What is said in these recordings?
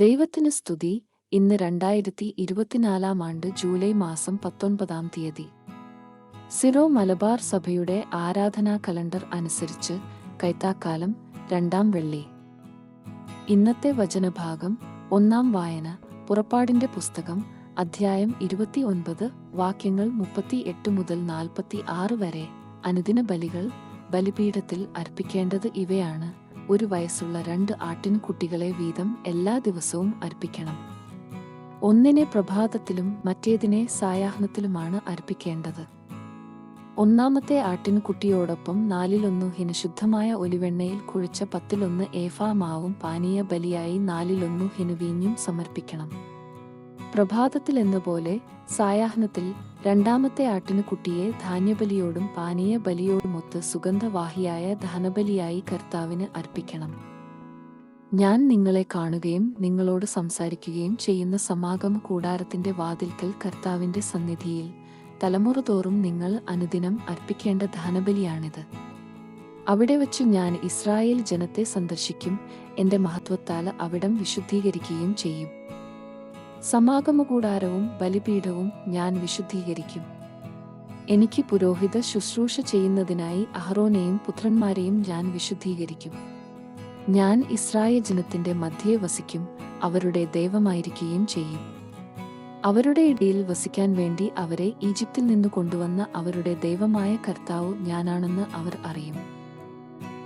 ദൈവത്തിന് സ്തുതി. ഇന്ന് രണ്ടായിരത്തി ഇരുപത്തിനാലാം ആണ്ട് ജൂലൈ മാസം പത്തൊൻപതാം തീയതി. സിറോ മലബാർ സഭയുടെ ആരാധനാ കലണ്ടർ അനുസരിച്ച് കൈത്താക്കാലം രണ്ടാം വെള്ളി. ഇന്നത്തെ വചനഭാഗം ഒന്നാം വായന പുറപ്പാടിന്റെ പുസ്തകം അധ്യായം ഇരുപത്തിയൊൻപത് വാക്യങ്ങൾ മുപ്പത്തി എട്ട് മുതൽ നാൽപ്പത്തി ആറ് വരെ. അനുദിന ബലികൾ ബലിപീഠത്തിൽ അർപ്പിക്കേണ്ടത് ഇവയാണ്. ഒരു വയസ്സുള്ള രണ്ട് ആട്ടിൻകുട്ടികളെ വീതം എല്ലാ ദിവസവും അർപ്പിക്കണം. ഒന്നിനെ പ്രഭാതത്തിലും മറ്റേതിനെ സായാഹ്നത്തിലുമാണ് അർപ്പിക്കേണ്ടത്. ഒന്നാമത്തെ ആട്ടിൻകുട്ടിയോടൊപ്പം നാലിലൊന്നു ഹിനുശുദ്ധമായ ഒലിവെണ്ണയിൽ കുഴിച്ച പത്തിലൊന്ന് ഏഫാ മാവും പാനീയ ബലിയായി നാലിലൊന്നു ഹിനുവീഞ്ഞും സമർപ്പിക്കണം. പ്രഭാതത്തിൽ എന്നപോലെ സായാഹ്നത്തിൽ രണ്ടാമത്തെ ആട്ടിൻകുട്ടിയെ ധാന്യബലിയോടും പാനീയ ബലിയോടുമൊത്ത് സുഗന്ധവാഹിയായ ധനബലിയായി കർത്താവിന് അർപ്പിക്കണം. ഞാൻ നിങ്ങളെ കാണുകയും നിങ്ങളോട് സംസാരിക്കുകയും ചെയ്യുന്ന സമാഗമ കൂടാരത്തിന്റെ വാതിൽക്കൽ കർത്താവിന്റെ സന്നിധിയിൽ തലമുറ തോറും നിങ്ങൾ അനുദിനം അർപ്പിക്കേണ്ട ധനബലിയാണിത്. അവിടെ വച്ചു ഞാൻ ഇസ്രായേൽ ജനത്തെ സന്ദർശിക്കും എന്റെ മഹത്വത്താൽ അവിടം വിശുദ്ധീകരിക്കുകയും ചെയ്യും. സമാഗമ കൂടാരവും ബലിപീഠവും ഞാൻ വിശുദ്ധീകരിക്കും. എനിക്ക് പുരോഹിത ശുശ്രൂഷ ചെയ്യുന്നതിനായി അഹ്റോനെയും പുത്രന്മാരെയും ഞാൻ വിശുദ്ധീകരിക്കും. ഞാൻ ഇസ്രായേൽ ജനത്തിന്റെ മധ്യേ വസിക്കും അവരുടെ ദൈവമായിരിക്കുകയും ചെയ്യും. അവരുടെ ഇടയിൽ വസിക്കാൻ വേണ്ടി അവരെ ഈജിപ്തിൽ നിന്ന് കൊണ്ടുവന്ന അവരുടെ ദൈവമായ കർത്താവ് ഞാനാണെന്ന് അവർ അറിയും.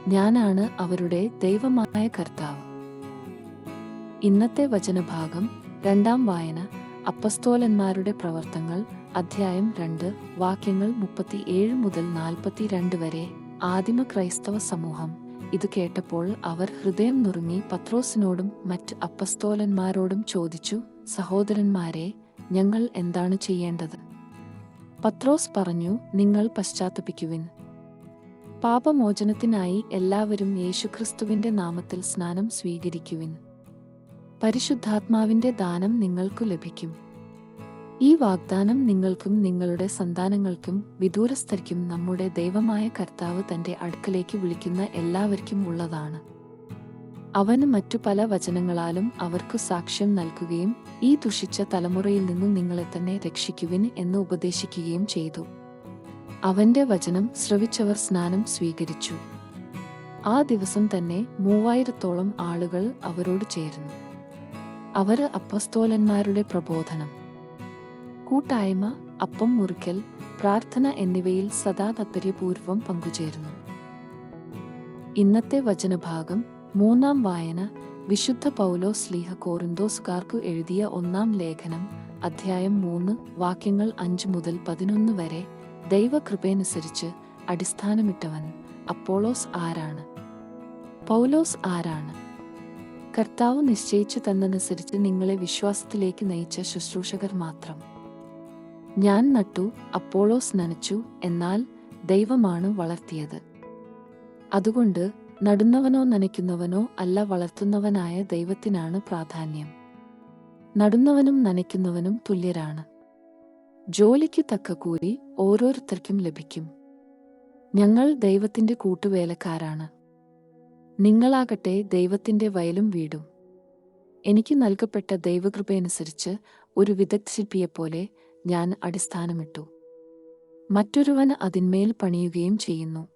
ഞാനാണ് അവരുടെ ദൈവമായ കർത്താവ്. ഇന്നത്തെ വചനഭാഗം രണ്ടാം വായന അപ്പസ്തോലന്മാരുടെ പ്രവർത്തനങ്ങൾ അധ്യായം രണ്ട് വാക്യങ്ങൾ മുപ്പത്തി ഏഴ് മുതൽ നാൽപ്പത്തിരണ്ട് വരെ. ആദിമ ക്രൈസ്തവ സമൂഹം. ഇത് കേട്ടപ്പോൾ അവർ ഹൃദയം നുറുങ്ങി പത്രോസിനോടും മറ്റ് അപ്പസ്തോലന്മാരോടും ചോദിച്ചു സഹോദരന്മാരെ ഞങ്ങൾ എന്താണ് ചെയ്യേണ്ടത്? പത്രോസ് പറഞ്ഞു നിങ്ങൾ പശ്ചാത്തപിക്കുവിൻ. പാപമോചനത്തിനായി എല്ലാവരും യേശുക്രിസ്തുവിന്റെ നാമത്തിൽ സ്നാനം സ്വീകരിക്കുവിൻ. പരിശുദ്ധാത്മാവിന്റെ ദാനം നിങ്ങൾക്കു ലഭിക്കും. ഈ വാഗ്ദാനം നിങ്ങൾക്കും നിങ്ങളുടെ സന്താനങ്ങൾക്കും വിദൂരസ്ഥർക്കും നമ്മുടെ ദൈവമായ കർത്താവ് തന്റെ അടുക്കലേക്ക് വിളിക്കുന്ന എല്ലാവർക്കും ഉള്ളതാണ്. അവന് മറ്റു പല വചനങ്ങളാലും അവർക്കു സാക്ഷ്യം നൽകുകയും ഈ ദുഷിച്ച തലമുറയിൽ നിന്നും നിങ്ങളെ തന്നെ രക്ഷിക്കുവിൻ എന്ന് ഉപദേശിക്കുകയും ചെയ്തു. അവന്റെ വചനം ശ്രവിച്ചവർ സ്നാനം സ്വീകരിച്ചു. ആ ദിവസം തന്നെ മൂവായിരത്തോളം ആളുകൾ അവരോട് ചേർന്നു. അവർ അപ്പസ്തോലന്മാരുടെ പ്രബോധനം. കൂട്ടായ്മ അപ്പം മുറിക്കൽ പ്രാർത്ഥന എന്നിവയിൽ സദാ താത്പര്യപൂർവം പങ്കുചേരുന്നു. ഇന്നത്തെ വചനഭാഗം മൂന്നാം വായന വിശുദ്ധ പൗലോ സ്ലീഹ കോറിന്തോസുകാർക്കു എഴുതിയ ഒന്നാം ലേഖനം അധ്യായം മൂന്ന് വാക്യങ്ങൾ അഞ്ച് മുതൽ പതിനൊന്ന് വരെ ദൈവകൃപയനുസരിച്ച് അടിസ്ഥാനമിട്ടവൻ അപ്പോളോസ് ആരാണ്? പൗലോസ് ആരാണ്? കർത്താവ് നിശ്ചയിച്ചു തന്നനുസരിച്ച് നിങ്ങളെ വിശ്വാസത്തിലേക്ക് നയിച്ച ശുശ്രൂഷകർ മാത്രം. ഞാൻ നട്ടു അപ്പോളോസ് നനച്ചു എന്നാൽ ദൈവമാണ് വളർത്തിയത്. അതുകൊണ്ട് നടുന്നവനോ നനയ്ക്കുന്നവനോ അല്ല വളർത്തുന്നവനായ ദൈവത്തിനാണ് പ്രാധാന്യം. നടുന്നവനും നനയ്ക്കുന്നവനും തുല്യരാണ്. ജോലിക്ക് തക്ക കൂലി ഓരോരുത്തർക്കും ലഭിക്കും. ഞങ്ങൾ ദൈവത്തിന്റെ കൂട്ടുവേലക്കാരാണ്. നിങ്ങളാകട്ടെ ദൈവത്തിന്റെ വയലും വീടും. എനിക്ക് നൽകപ്പെട്ട ദൈവകൃപയനുസരിച്ച് ഒരു വിദഗ്ധശില്പിയെപ്പോലെ ഞാൻ അടിസ്ഥാനമിട്ടു. മറ്റൊരുവൻ അതിന്മേൽ പണിയുകയും ചെയ്യുന്നു.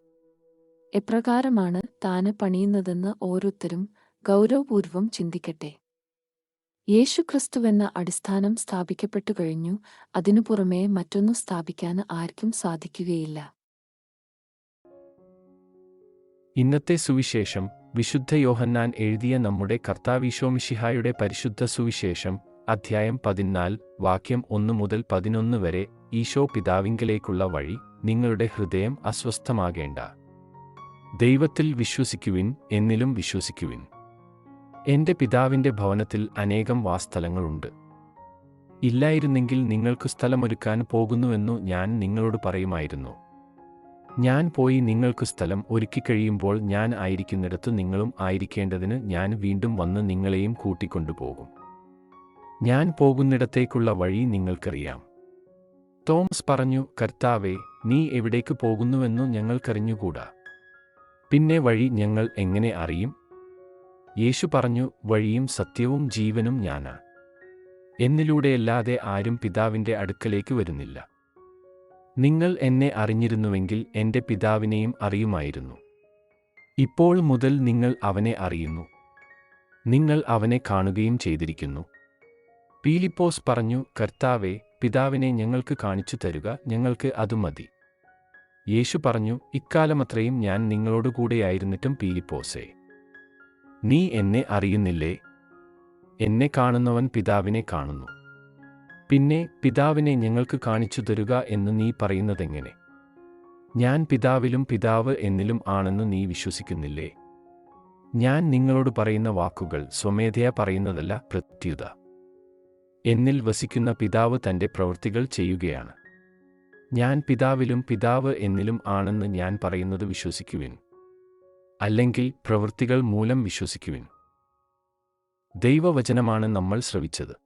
എപ്രകാരമാണ് താന് പണിയുന്നതെന്ന് ഓരോരുത്തരും ഗൗരവപൂർവം ചിന്തിക്കട്ടെ. യേശുക്രിസ്തുവെന്ന അടിസ്ഥാനം സ്ഥാപിക്കപ്പെട്ടു കഴിഞ്ഞു അതിനു പുറമേ മറ്റൊന്നു സ്ഥാപിക്കാൻ ആർക്കും സാധിക്കുകയില്ല. ഇന്നത്തെ സുവിശേഷം വിശുദ്ധ യോഹന്നാൻ എഴുതിയ നമ്മുടെ കർത്താവിശോമിഷിഹായുടെ പരിശുദ്ധ സുവിശേഷം അധ്യായം പതിനാല് വാക്യം ഒന്ന് മുതൽ പതിനൊന്ന് വരെ ഈശോ പിതാവിങ്കലേക്കുള്ള വഴി നിങ്ങളുടെ ഹൃദയം അസ്വസ്ഥമാകേണ്ട. ദൈവത്തിൽ വിശ്വസിക്കുവിൻ എന്നിലും വിശ്വസിക്കുവിൻ. എന്റെ പിതാവിന്റെ ഭവനത്തിൽ അനേകം വാസ്ഥലങ്ങളുണ്ട് ഇല്ലായിരുന്നെങ്കിൽ നിങ്ങൾക്ക് സ്ഥലമൊരുക്കാൻ പോകുന്നുവെന്നു ഞാൻ നിങ്ങളോട് പറയുമായിരുന്നു. ഞാൻ പോയി നിങ്ങൾക്ക് സ്ഥലം ഒരുക്കിക്കഴിയുമ്പോൾ ഞാൻ ആയിരിക്കുന്നിടത്ത് നിങ്ങളും ആയിരിക്കേണ്ടതിന് ഞാൻ വീണ്ടും വന്ന് നിങ്ങളെയും കൂട്ടിക്കൊണ്ടുപോകും. ഞാൻ പോകുന്നിടത്തേക്കുള്ള വഴി നിങ്ങൾക്കറിയാം. തോമസ് പറഞ്ഞു കർത്താവെ നീ എവിടേക്ക് പോകുന്നുവെന്നു ഞങ്ങൾക്കറിഞ്ഞുകൂടാ? പിന്നെ വഴി ഞങ്ങൾ എങ്ങനെ അറിയും? യേശു പറഞ്ഞു വഴിയും സത്യവും ജീവനും ഞാനാ. എന്നിലൂടെയല്ലാതെ ആരും പിതാവിന്റെ അടുക്കലേക്ക് വരുന്നില്ല. നിങ്ങൾ എന്നെ അറിഞ്ഞിരുന്നുവെങ്കിൽ എന്റെ പിതാവിനെയും അറിയുമായിരുന്നു. ഇപ്പോൾ മുതൽ നിങ്ങൾ അവനെ അറിയുന്നു. നിങ്ങൾ അവനെ കാണുകയും ചെയ്തിരിക്കുന്നു. പീലിപ്പോസ് പറഞ്ഞു കർത്താവെ പിതാവിനെ ഞങ്ങൾക്ക് കാണിച്ചു തരുക ഞങ്ങൾക്ക് അതു മതി. യേശു പറഞ്ഞു ഇക്കാലമത്രയും ഞാൻ നിങ്ങളോടുകൂടെയായിരുന്നിട്ടും പീലിപ്പോസേ നീ എന്നെ അറിയുന്നില്ലേ? എന്നെ കാണുന്നവൻ പിതാവിനെ കാണുന്നു. പിന്നെ പിതാവിനെ ഞങ്ങൾക്ക് കാണിച്ചു തരുക എന്ന് നീ പറയുന്നതെങ്ങനെ? ഞാൻ പിതാവിലും പിതാവ് എന്നിലും ആണെന്ന് നീ വിശ്വസിക്കുന്നില്ലേ? ഞാൻ നിങ്ങളോട് പറയുന്ന വാക്കുകൾ സ്വമേധയാ പറയുന്നതല്ല പ്രത്യുത. എന്നിൽ വസിക്കുന്ന പിതാവ് തന്റെ പ്രവൃത്തികൾ ചെയ്യുകയാണ്. ഞാൻ പിതാവിലും പിതാവ് എന്നിലും ആണെന്ന് ഞാൻ പറയുന്നത് വിശ്വസിക്കുവിൻ. അല്ലെങ്കിൽ പ്രവൃത്തികൾ മൂലം വിശ്വസിക്കുവിൻ. ദൈവവചനമാണ് നമ്മൾ ശ്രവിച്ചത്.